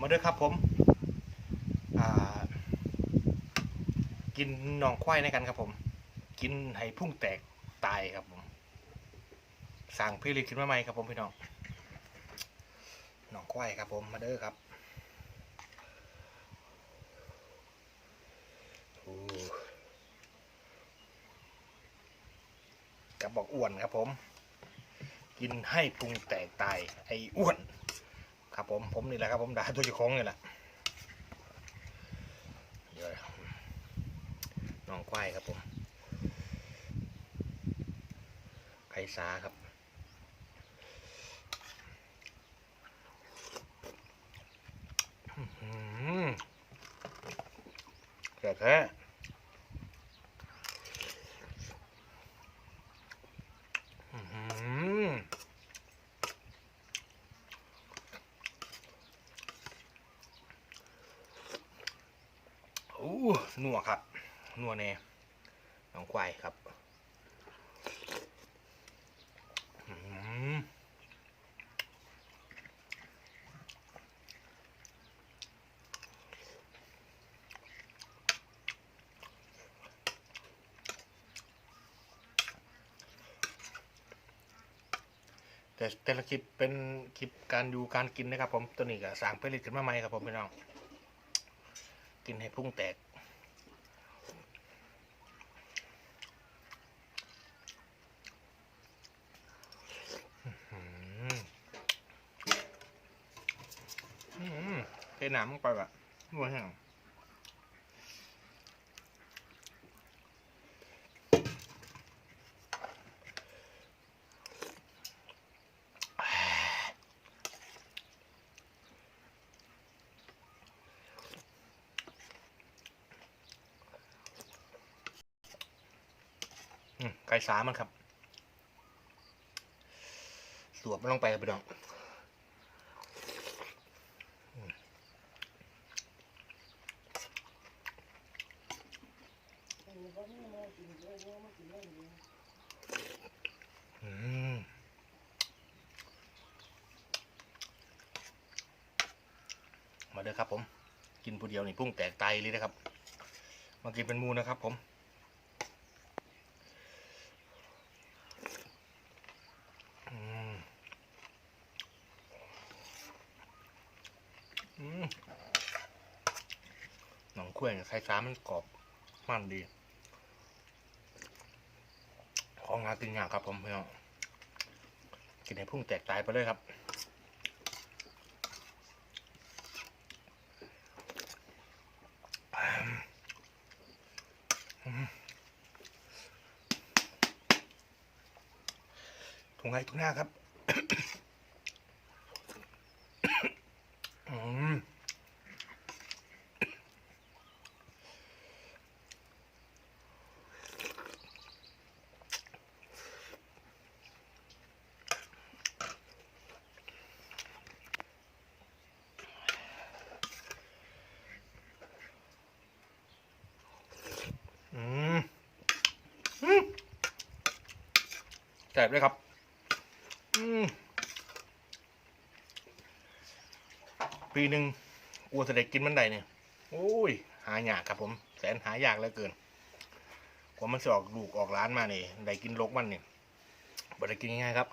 มาเด้อครับผมกินหนองควายในกันครับผม กินให้พุ่งแตกตายครับผมสั่งพี่ลิขึ้นมาใหม่ครับผมพี่น้องหนองควายครับผมมาเด้อครับกระบอกอ้วนครับผม กินให้พุงแตกตายไอ้อ้วน ครับผมผมนี่แหละครับผมด่าตัวเจ้าของนี่แหละเดี๋ยวน้องควายครับผมไข่สาครับอื้อหือแก่แท้อื้อหือ โอ้ นัวครับ นัวแน่น้องควายครับแต่แต่ละคลิปเป็นคลิปการดูการกินนะครับผมตัวนี้ก็สร้างผลิตขึ้นมาใหม่ครับผมพี่น้อง กินให้พุ่งแตก อืมอื มเทน้ำลงไปแบบนัวแห้งอืมไก่สามันครับ สวบมันลงไปครับพี่น้อง อื มาเด้อครับผม กินผู้เดียวนี่พุ่งแตกไตเลยนะครับ มากินเป็นมูนะครับผมอืมอืมหนองขั้วไข่ฟ้ามันกรอบมันดี ของหากินยากครับผมพี่น้องกินให้พุ่งแตกตายไปเลยครับถุงไห้ถุงหน้าครับอืมอืมอืม แสบเลยครับ อืมปีหนึ่งอัวเสด็จกินมันใดเนี่ยโอ้ย หายากครับผม แสนหายากเหลือเกินกว่ามันจะออกลูกออกร้านมาเนี่ยได้กินลกมันเนี่ยบ่ได้กินง่ายครับ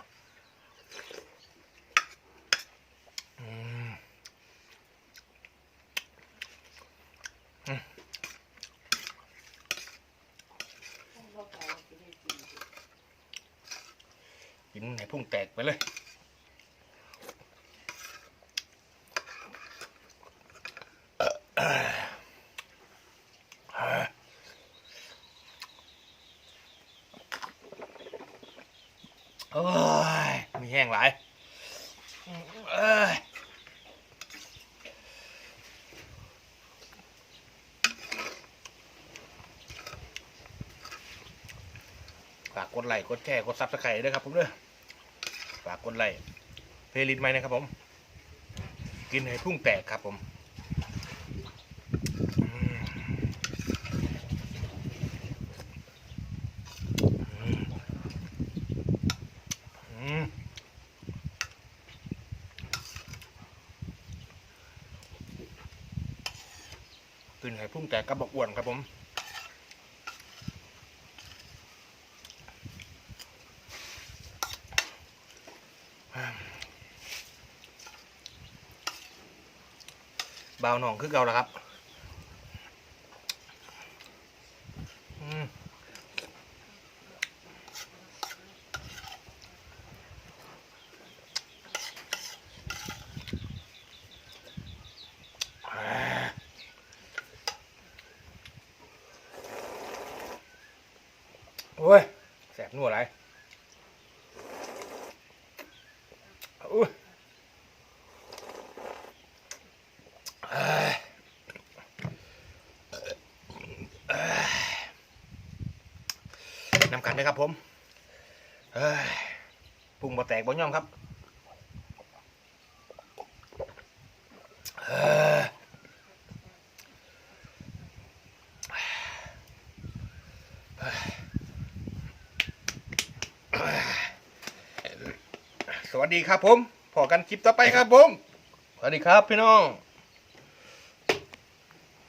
กินให้พุ่งแตกไปเลยโอ้ยมีแห้งหลายเอ้ย กดไลค์กดแชร์กดซับสไครต์ด้วยครับผมเด้อฝากกดไลค์เพลย์ลิสต์ไหมนะครับผม กินให้พุ่งแตกครับผมกินไข่พุ่งแตกกับบอกอ้วนครับผม บาวหน่องคือเก่าแล้วครับโอ้ยแสบนัวไรอุ้ยเอ้ยเอ้ ครับผมเอ้ยปรุงบ่แตกบ่ย่อมครับสวัสดีครับผมพอกันคลิปต่อไปครับผม สวัสดีครับพี่น้อง